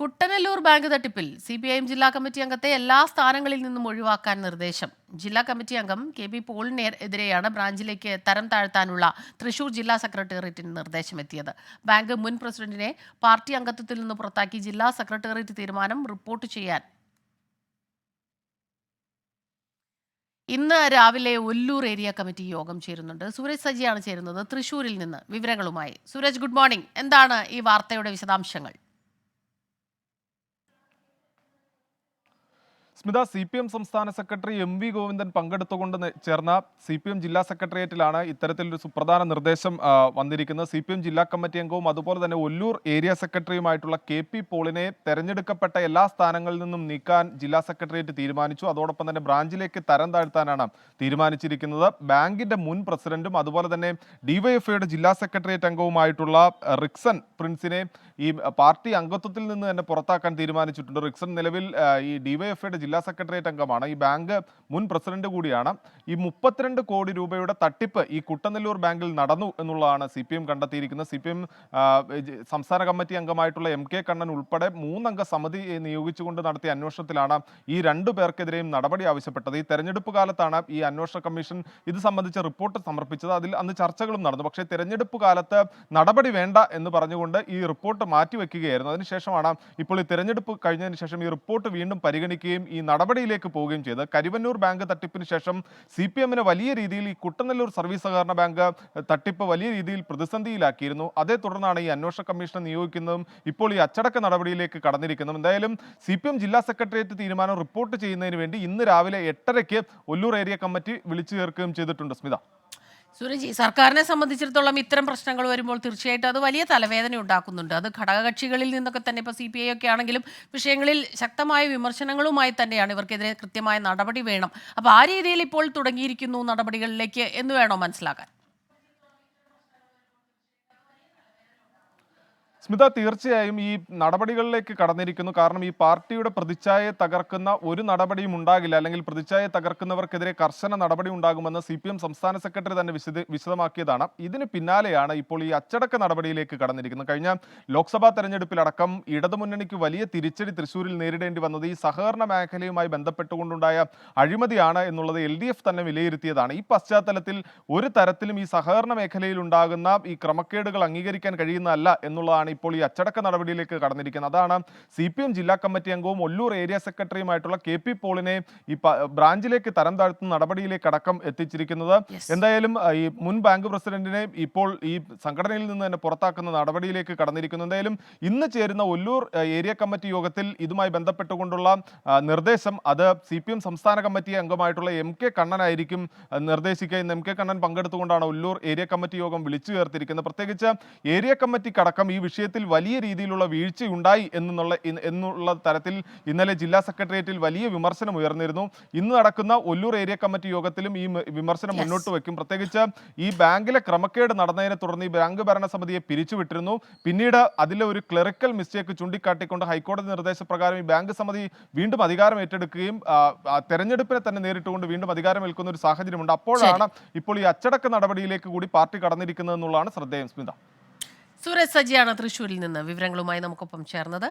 Kuttanellur bank തട്ടിപ്പിൽ C P I M ജില്ലാ committee അംഗത്തെ എല്ലാ സ്ഥാനങ്ങളിൽ നിന്നും ഒഴിവാക്കാൻ നിർദ്ദേശം. ജില്ലാ കമ്മിറ്റി അംഗം കെ ബി പോളിന് എതിരെയാണ് ബ്രാഞ്ചിലേക്ക് തരം താഴ്ത്താനുള്ള തൃശൂർ ജില്ലാ സെക്രട്ടേറിയറ്റിന് നിർദ്ദേശമെത്തിയത്. ബാങ്ക് മുൻ പ്രസിഡന്റിനെ പാർട്ടി അംഗത്വത്തിൽ നിന്ന് പുറത്താക്കി ജില്ലാ സെക്രട്ടേറിയറ്റ് തീരുമാനം റിപ്പോർട്ട് ചെയ്യാൻ. ഇന്ന് രാവിലെ ഒല്ലൂർ ഏരിയ കമ്മിറ്റി യോഗം ചേരുന്നുണ്ട്. സൂരജ് സജിയാണ് ചേരുന്നത് തൃശൂരിൽ നിന്ന് വിവരങ്ങളുമായി. Suresh good morning. എന്താണ് ഈ വാർത്തയുടെ വിശദാംശങ്ങൾ? സ്മിത സി പി എം സംസ്ഥാന സെക്രട്ടറി എം വി ഗോവിന്ദൻ പങ്കെടുത്തുകൊണ്ട് ചേർന്ന സി പി എം ജില്ലാ സെക്രട്ടേറിയറ്റിലാണ് ഇത്തരത്തിലൊരു സുപ്രധാന നിർദ്ദേശം വന്നിരിക്കുന്നത്. സി പി എം ജില്ലാ കമ്മിറ്റി അംഗവും അതുപോലെ തന്നെ ഒല്ലൂർ ഏരിയ സെക്രട്ടറിയുമായിട്ടുള്ള കെ പി പോളിനെ തെരഞ്ഞെടുക്കപ്പെട്ട എല്ലാ സ്ഥാനങ്ങളിൽ നിന്നും നീക്കാൻ ജില്ലാ സെക്രട്ടേറിയറ്റ് തീരുമാനിച്ചു. അതോടൊപ്പം തന്നെ ബ്രാഞ്ചിലേക്ക് തരം താഴ്ത്താനാണ് തീരുമാനിച്ചിരിക്കുന്നത്. ബാങ്കിന്റെ മുൻ പ്രസിഡന്റും അതുപോലെ തന്നെ ഡിവൈഎഫ്ഐയുടെ ജില്ലാ സെക്രട്ടേറിയറ്റ് അംഗവുമായിട്ടുള്ള റിക്സൺ പ്രിൻസിനെ ഈ പാർട്ടി അംഗത്വത്തിൽ നിന്ന് തന്നെ പുറത്താക്കാൻ തീരുമാനിച്ചിട്ടുണ്ട്. റിക്സൺ നിലവിൽ ഈ ഡിവൈഎഫ്ഐയുടെ ജില്ലാ സെക്രട്ടേറിയറ്റ് അംഗമാണ്. ഈ ബാങ്ക് മുൻ പ്രസിഡന്റ് കൂടിയാണ്. ഈ മുപ്പത്തിരണ്ട് കോടി രൂപയുടെ തട്ടിപ്പ് ഈ കുട്ടനെല്ലൂർ ബാങ്കിൽ നടന്നു എന്നുള്ളതാണ് സി പി എം കണ്ടെത്തിയിരിക്കുന്നത്. സി പി എം സംസ്ഥാന കമ്മിറ്റി അംഗമായിട്ടുള്ള എം കെ കണ്ണൻ ഉൾപ്പെടെ മൂന്നംഗ സമിതി നിയോഗിച്ചുകൊണ്ട് നടത്തിയ അന്വേഷണത്തിലാണ് ഈ രണ്ടു പേർക്കെതിരെയും നടപടി ആവശ്യപ്പെട്ടത്. ഈ തെരഞ്ഞെടുപ്പ് കാലത്താണ് ഈ അന്വേഷണ കമ്മീഷൻ ഇത് സംബന്ധിച്ച റിപ്പോർട്ട് സമർപ്പിച്ചത്. അതിൽ അന്ന് ചർച്ചകളും നടന്നു. പക്ഷേ തെരഞ്ഞെടുപ്പ് കാലത്ത് നടപടി വേണ്ട എന്ന് പറഞ്ഞുകൊണ്ട് ഈ റിപ്പോർട്ട് മാറ്റിവെക്കുകയായിരുന്നു. അതിനുശേഷമാണ് ഇപ്പോൾ ഈ തെരഞ്ഞെടുപ്പ് കഴിഞ്ഞതിന് ശേഷം ഈ റിപ്പോർട്ട് വീണ്ടും പരിഗണിക്കുകയും ഈ നടപടിയിലേക്ക് പോവുകയും ചെയ്ത്. കരിവന്നൂർ ബാങ്ക് തട്ടിപ്പിന് ശേഷം സി പി എമ്മിന് വലിയ രീതിയിൽ ഈ കുട്ടനെല്ലൂർ സർവീസ് സഹകരണ ബാങ്ക് തട്ടിപ്പ് വലിയ രീതിയിൽ പ്രതിസന്ധിയിലാക്കിയിരുന്നു. അതേ തുടർന്നാണ് ഈ അന്വേഷണ കമ്മീഷനെ നിയോഗിക്കുന്നതും ഇപ്പോൾ ഈ അച്ചടക്ക നടപടിയിലേക്ക് കടന്നിരിക്കുന്നതും. എന്തായാലും സി പി എം ജില്ലാ സെക്രട്ടേറിയറ്റ് തീരുമാനം റിപ്പോർട്ട് ചെയ്യുന്നതിന് വേണ്ടി ഇന്ന് രാവിലെ എട്ടരയ്ക്ക് ഒല്ലൂർ ഏരിയ കമ്മിറ്റി വിളിച്ചു ചേർക്കുകയും ചെയ്തിട്ടുണ്ട്. സ്മിത. സൂരജ് സർക്കാരിനെ സംബന്ധിച്ചിടത്തോളം ഇത്തരം പ്രശ്നങ്ങൾ വരുമ്പോൾ തീർച്ചയായിട്ടും അത് വലിയ തലവേദന ഉണ്ടാക്കുന്നുണ്ട്. അത് ഘടകകക്ഷികളിൽ നിന്നൊക്കെ തന്നെ ഇപ്പോൾ സി പി ഐ ഒക്കെ ആണെങ്കിലും വിഷയങ്ങളിൽ ശക്തമായ വിമർശനങ്ങളുമായി തന്നെയാണ് ഇവർക്കെതിരെ കൃത്യമായ നടപടി വേണം. അപ്പോൾ ആ രീതിയിൽ ഇപ്പോൾ തുടങ്ങിയിരിക്കുന്നു നടപടികളിലേക്ക് എന്ന് വേണോ മനസ്സിലാക്കാൻ? സ്മിത തീർച്ചയായും ഈ നടപടികളിലേക്ക് കടന്നിരിക്കുന്നു. കാരണം ഈ പാർട്ടിയുടെ പ്രതിച്ഛായയെ തകർക്കുന്ന ഒരു നടപടിയും ഉണ്ടാകില്ല. അല്ലെങ്കിൽ പ്രതിച്ഛായയെ തകർക്കുന്നവർക്കെതിരെ കർശന നടപടി ഉണ്ടാകുമെന്ന് സി സംസ്ഥാന സെക്രട്ടറി തന്നെ വിശദ വിശദമാക്കിയതാണ്. ഇതിന് പിന്നാലെയാണ് ഇപ്പോൾ ഈ അച്ചടക്ക നടപടിയിലേക്ക് കടന്നിരിക്കുന്നത്. കഴിഞ്ഞ ലോക്സഭാ തെരഞ്ഞെടുപ്പിലടക്കം ഇടതുമുന്നണിക്ക് വലിയ തിരിച്ചടി തൃശ്ശൂരിൽ നേരിടേണ്ടി വന്നത് ഈ സഹകരണ മേഖലയുമായി ബന്ധപ്പെട്ടുകൊണ്ടുണ്ടായ അഴിമതിയാണ് എന്നുള്ളത് എൽ തന്നെ വിലയിരുത്തിയതാണ്. ഈ പശ്ചാത്തലത്തിൽ ഒരു തരത്തിലും ഈ സഹകരണ മേഖലയിൽ ഉണ്ടാകുന്ന ഈ ക്രമക്കേടുകൾ അംഗീകരിക്കാൻ കഴിയുന്നതല്ല എന്നുള്ളതാണ് ഇപ്പോൾ ഈ അച്ചടക്ക നടപടിയിലേക്ക് കടന്നിരിക്കുന്നത്. അതാണ് സി പി എം ജില്ലാ കമ്മിറ്റി അംഗവും ഒല്ലൂർ ഏരിയ സെക്രട്ടറിയുമായിട്ടുള്ള കെ പി പോളിനെ ഈ ബ്രാഞ്ചിലേക്ക് തരം താഴ്ത്തുന്ന നടപടിയിലേക്ക് അടക്കം എത്തിച്ചിരിക്കുന്നത്. എന്തായാലും ഈ മുൻ ബാങ്ക് പ്രസിഡന്റിനെ ഇപ്പോൾ ഈ സംഘടനയിൽ നിന്ന് തന്നെ പുറത്താക്കുന്ന നടപടിയിലേക്ക് കടന്നിരിക്കുന്നു. എന്തായാലും ഇന്ന് ചേരുന്ന ഒല്ലൂർ ഏരിയ കമ്മിറ്റി യോഗത്തിൽ ഇതുമായി ബന്ധപ്പെട്ടുകൊണ്ടുള്ള നിർദ്ദേശം അത് സി പി എം സംസ്ഥാന കമ്മിറ്റി അംഗമായിട്ടുള്ള എം കെ കണ്ണനായിരിക്കും നിർദ്ദേശിക്കുക. ഇന്ന് എം കെ കണ്ണൻ പങ്കെടുത്തുകൊണ്ടാണ് ഒല്ലൂർ ഏരിയ കമ്മിറ്റി യോഗം വിളിച്ചു ചേർത്തിരിക്കുന്നത്. പ്രത്യേകിച്ച് ഏരിയ കമ്മിറ്റിക്കടക്കം ഈ വിഷയത്തിൽ വലിയ രീതിയിലുള്ള വീഴ്ചയുണ്ടായി എന്നുള്ള എന്നുള്ള തരത്തിൽ ഇന്നലെ ജില്ലാ സെക്രട്ടേറിയറ്റിൽ വലിയ വിമർശനം ഉയർന്നിരുന്നു. ഇന്ന് നടക്കുന്ന ഒല്ലൂർ ഏരിയ കമ്മിറ്റി യോഗത്തിലും ഈ വിമർശനം മുന്നോട്ട് വയ്ക്കും. പ്രത്യേകിച്ച് ഈ ബാങ്കിലെ ക്രമക്കേട് നടന്നതിനെ തുടർന്ന് ഈ ബാങ്ക് ഭരണസമിതിയെ പിരിച്ചുവിട്ടിരുന്നു. പിന്നീട് അതിലെ ഒരു ക്ലറിക്കൽ മിസ്റ്റേക്ക് ചൂണ്ടിക്കാട്ടിക്കൊണ്ട് ഹൈക്കോടതി നിർദ്ദേശപ്രകാരം ഈ ബാങ്ക് സമിതി വീണ്ടും അധികാരം ഏറ്റെടുക്കുകയും തെരഞ്ഞെടുപ്പിനെ തന്നെ നേരിട്ടുകൊണ്ട് വീണ്ടും അധികാരം ഏൽക്കുന്ന ഒരു സാഹചര്യമുണ്ട്. അപ്പോഴാണ് ഇപ്പോൾ ഈ അച്ചടക്ക നടപടിയിലേക്ക് കൂടി പാർട്ടി കടന്നിരിക്കുന്നത് എന്നുള്ളതാണ് ശ്രദ്ധേയം. സ്മിത. സൂരജ് സജിയാണ് തൃശ്ശൂരിൽ നിന്ന് വിവരങ്ങളുമായി നമുക്കൊപ്പം ചേർന്നത്.